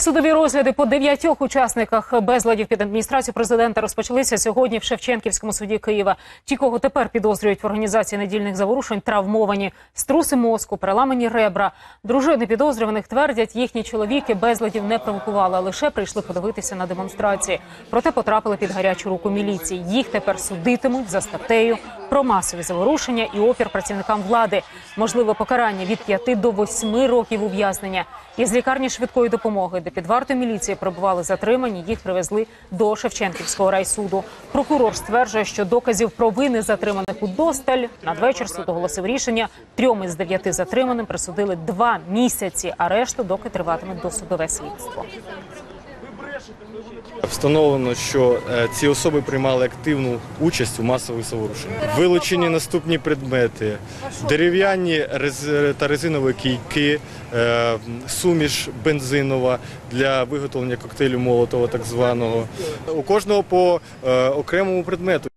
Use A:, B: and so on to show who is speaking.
A: Судові розгляди по дев'ятьох учасниках безладів під адміністрацією президента розпочалися сьогодні в Шевченківському суді Києва. Ті, кого тепер підозрюють в організації недільних заворушень, травмовані, струси мозку, переламані ребра. Дружини підозрюваних твердять, їхні чоловіки безладів не провокували, а лише прийшли подивитися на демонстрації. Проте потрапили під гарячу руку міліції. Їх тепер судитимуть за статтею про масові заворушення і опір працівникам влади. Можливе покарання від 5 до 8 років ув'язнення. Із лікарні швидкої допомоги, де під вартою міліції перебували затримані, їх привезли до Шевченківського райсуду. Прокурор стверджує, що доказів провини затриманих удосталь. Надвечір суд оголосив рішення. Трьом із дев'яти затриманим присудили два місяці арешту, доки триватиме досудове слідство.
B: Встановлено, що е, ці особи приймали активну участь у масових заворушеннях. Вилучені наступні предмети: дерев'яні та резинові кійки, е, суміш бензинова для виготовлення коктейлю Молотова, так званого. У кожного по е, окремому предмету.